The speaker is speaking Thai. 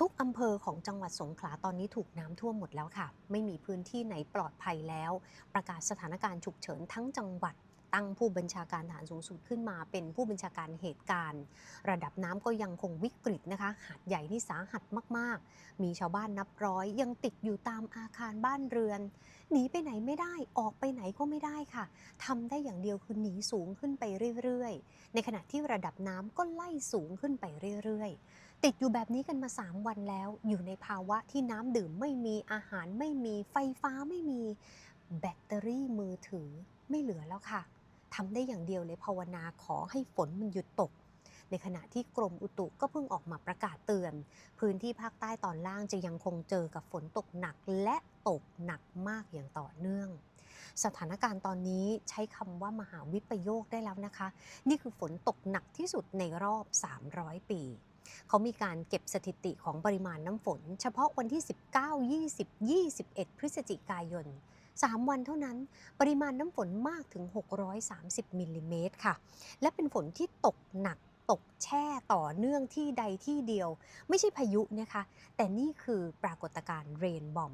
ทุกอำเภอของจังหวัดสงขลาตอนนี้ถูกน้ำท่วมหมดแล้วค่ะ ไม่มีพื้นที่ไหนปลอดภัยแล้ว ประกาศสถานการณ์ฉุกเฉินทั้งจังหวัด ตั้งผู้บัญชาการทหารสูงสุดขึ้นมา เป็นผู้บัญชาการเหตุการณ์ ระดับน้ำก็ยังคงวิกฤตนะคะหาดใหญ่นี่สาหัสมาก ๆ มีชาวบ้านนับร้อย ยังติดอยู่ตามอาคารบ้านเรือน หนีไปไหนไม่ได้ออกไปไหนก็ไม่ได้ค่ะทำได้อย่างเดียวคือหนีสูงขึ้นไปเรื่อย ๆ ในขณะที่ระดับน้ำก็ไล่สูงขึ้นไปเรื่อย ๆ ติดอยู่แบบนี้กันมา 3 วันแล้ว อยู่ในภาวะที่น้ำดื่มไม่มีอาหารไม่มีไฟฟ้าไม่มี แบตเตอรี่มือถือไม่เหลือแล้วค่ะ ทำได้อย่างเดียวเลยภาวนาขอให้ฝนมันหยุดตก ในขณะที่กรมอุตุก็เพิ่งออกมาประกาศเตือน พื้นที่ภาคใต้ตอนล่างจะยังคงเจอกับฝนตกหนักและตกหนักมากอย่างต่อเนื่อง สถานการณ์ตอนนี้ใช้คำว่ามหาวิปโยคได้แล้วนะคะ นี่คือฝนตกหนักที่สุดในรอบ 300 ปีเขามีการเก็บสถิติของปริมาณน้ำฝน เฉพาะวันที่ 19 20 21 พฤศจิกายน 3 วันเท่านั้น ปริมาณน้ำฝนมากถึง 630มิลลิเมตรค่ะ และเป็นฝนที่ตกหนักตกแช่ต่อเนื่องที่ใดที่เดียว ไม่ใช่พายุนะคะ แต่นี่คือปรากฏการณ์เรนบอม